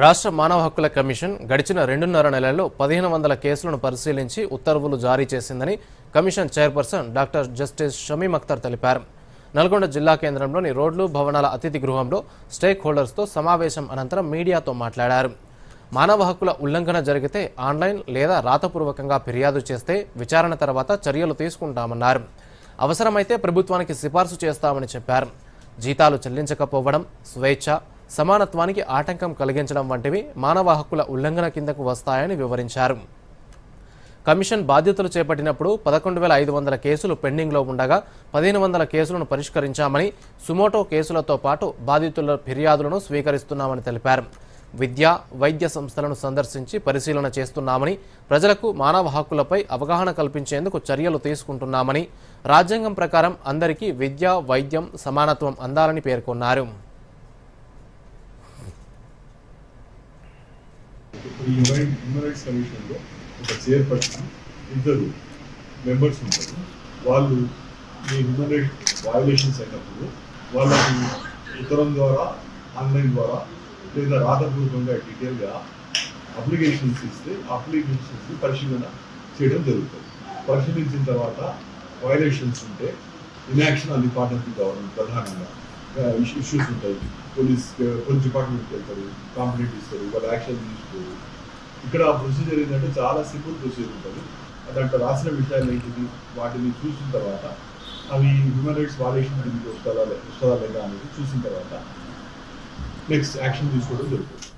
రాష్ట్ర మానవ హక్కుల కమిషన్ గడిచిన రెండున్నర నెలల్లో పదిహేను వందల కేసులను పరిశీలించి ఉత్తర్వులు జారీ చేసిందని commission chairperson doctor justice Shamim Akhtar తెలిపారు. నల్గొండ జిల్లా కేంద్రంలోని రోడ్లు భవనాల అతిథి గృహంలో స్టేక్ హోల్డర్స్తో సమావేశం అనంతరం మీడియాతో మాట్లాడారు. మానవ హక్కుల ఉల్లంఘన జరిగితే ఆన్లైన్ లేదా రాతపూర్వకంగా ఫిర్యాదు చేస్తే విచారణ తర్వాత చర్యలు తీసుకుంటామన్నారు. అవసరమైతే ప్రభుత్వానికి సిఫార్సు చేస్తామని చెప్పారు. జీతాలు చెల్లించకపోవడం స్వేచ్ఛ సమానత్వానికి ఆటంకం కలిగించడం వంటివి మానవ హక్కుల ఉల్లంఘన కిందకు వస్తాయని వివరించారు. కమిషన్ బాధ్యతలు చేపట్టినప్పుడు పదకొండు వేల ఐదు వందల కేసులు పెండింగ్లో ఉండగా పదిహేను వందల కేసులను పరిష్కరించామని సుమోటో కేసులతో పాటు బాధితుల ఫిర్యాదులను స్వీకరిస్తున్నామని తెలిపారు. విద్య వైద్య సంస్థలను సందర్శించి పరిశీలన చేస్తున్నామని ప్రజలకు మానవ హక్కులపై అవగాహన కల్పించేందుకు చర్యలు తీసుకుంటున్నామని రాజ్యాంగం ప్రకారం అందరికీ విద్య వైద్యం సమానత్వం అందాలని పేర్కొన్నారు. ఇప్పుడు ఈ హ్యూమన్ హ్యూమన్ రైట్స్ కమిషన్లో ఒక చైర్పర్సన్ ఇద్దరు మెంబర్స్ ఉంటారు. వాళ్ళు ఈ హ్యూమన్ రైట్ వయలేషన్స్ అయినప్పుడు వాళ్ళకి ఉత్తరం ద్వారా ఆన్లైన్ ద్వారా లేదా రాతపూర్వకంగా డీటెయిల్గా అప్లికేషన్స్ ఇస్తే అప్లికేషన్స్ పరిశీలన చేయడం జరుగుతుంది. పరిశీలించిన తర్వాత వయలేషన్స్ ఉంటే inaction on the part of the government ప్రధానంగా ఇష్యూస్ ఉంటాయి పోలీస్ పోలీస్ డిపార్ట్మెంట్కి వెళ్తారు కంప్లైంట్ ఇస్తారు వాళ్ళు యాక్షన్ తీసుకోరు ఇక్కడ ప్రొసీజర్ ఏంటంటే చాలా సింపుల్ ప్రొసీజర్ ఉంటుంది. దాంట్లో రాసిన విషయాలు ఏంటిది వాటిని చూసిన తర్వాత అవి హ్యూమన్ రైట్స్ వాలేషన్ అనేది వస్తుందా వస్తుందా లేదా అనేది చూసిన తర్వాత నెక్స్ట్ యాక్షన్ తీసుకోవడం జరుగుతుంది.